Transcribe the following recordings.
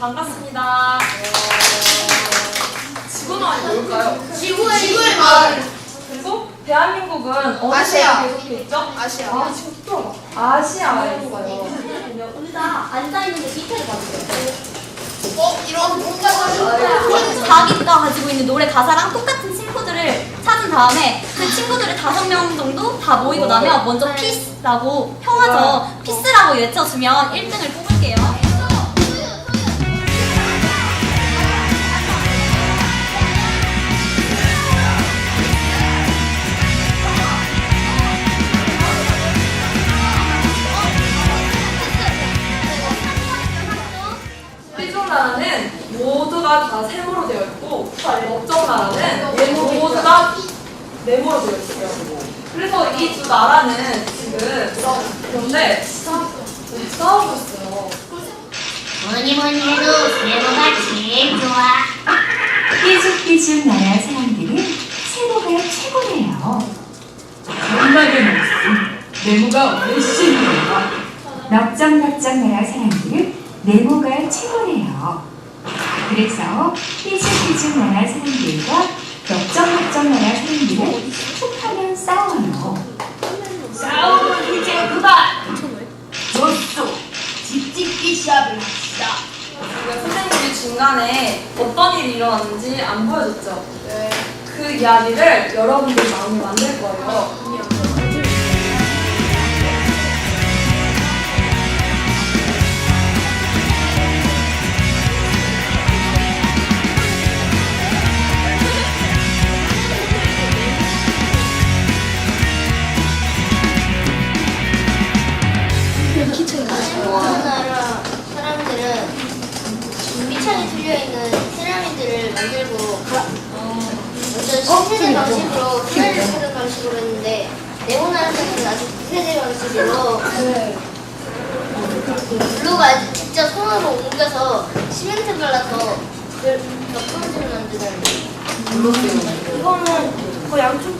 반갑습니다. 지구는 뭘까요? 지구의 지구의 마을. 그리고 대한민국은 어느 아시아. 있죠? 아시아. 아, 진짜? 아시아에 있어요. 우리 다 앉아있는 데 밑에를 봐주세요. 어 이런 뭔가 사실 자기가 가지고 있는 노래 가사랑 똑같은 친구들을 찾은 다음에 그 친구들을 다섯 명 정도 다 모이고 나면 먼저 피스라고 평하죠. 피스라고 외쳐주면 1등을 뽑을 나라는 모두가 다 세모로 되어 있고 법정 나라는 모두가 네모로 되어 있어요. 그래서 이 두 나라는 지금 그런데 싸우고 있어요. 뭐니 뭐니 해도 세모가 제일 좋아. 삐죽삐죽 나라 사람들은 세모가 최고래요. 정말의 말씀, 네모가 훨씬 좋아. 넓적넓적 나라 사람들은 네모가 최고래요. 그래서 삐죽삐죽 나라 사람들과 넓적넓적 나라 사람들은 툭하면 싸워요. 싸움은 이제 그만. 좋소. 집집기 시합을 합시다. 지금 선생님이 중간에 어떤 일이 일어났는지 안 보여줬죠? 그 이야기를 여러분들 마음에 만들 거예요. 신세대 방식으로 피라미드 쓰는 방식으로 했는데 네모나라 사람들은 아주 구세대 방식으로 블루가 직접 손으로 옮겨서 시멘트 발라서 그 벽돌을 만드는 이거는 그 양쪽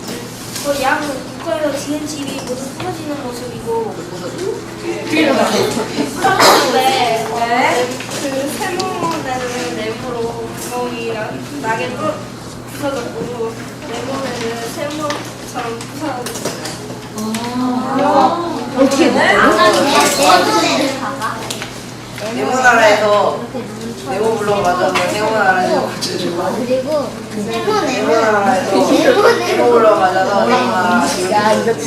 그양 국가에서 지은 집이 모두 부서지는 모습이고 네. 네. 그 세모는 네모로 구멍이 나- 나게 뚫- 부서졌고 세모처럼 부서졌어요. 여기는 네모나라에서 네모 블록 맞아서 네모나라에서 고쳐주고 그리고 세모 네모나라에서 네모 네모 블록 맞아서 네모나라 이렇게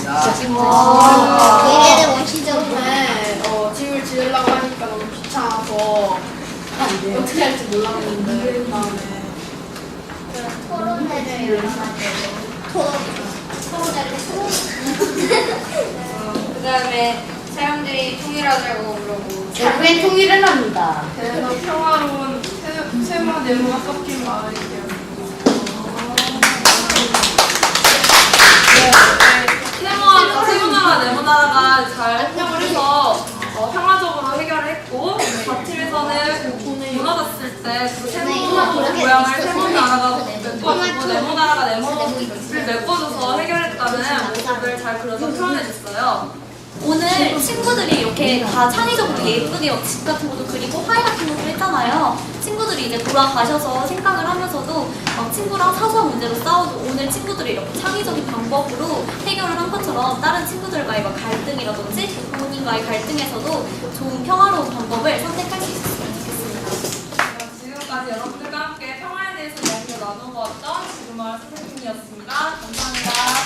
얘네는 원시적으로 네, 어, 집을 지으려고 하니까 너무 귀찮아서 어떻게 할지 몰랐는데 그 다음에. 토론회를 열어가지고 토론 다음에 사람들이 통일하자고 그러고. 결국엔 통일을 합니다. 그래서 평화로운 세- 세모 네모가 섞인 마을이 세모와 세모나라 네모나라가 잘 협력을 해서 어, 평화적으로 해결을 했고 과팀에서는 무너졌을 때그 세모 모양을 세모나라가 메꿔주고 네모나라가 네모를 메꿔줘서 해결했다는 모습을 잘 그려서 표현해줬어요. 오늘 친구들이 이렇게 다 창의적으로 예쁘게 집 같은 것도 그리고 화해 같은 것도 했잖아요. 친구들이 이제 돌아가셔서 생각을 하면서도 막 친구랑 사소한 문제로 싸워도 오늘 친구들이 이렇게 창의적인 방법으로 해결을 한 것처럼 다른 친구들과의 막 갈등이라든지 부모님과의 갈등에서도 좋은 평화로운 방법을 선택할 수 있었으면 좋겠습니다. 지금까지 여러분들과 함께 평화에 대해서 이야기를 나눠보았던 지금말 선생님이었습니다. 감사합니다.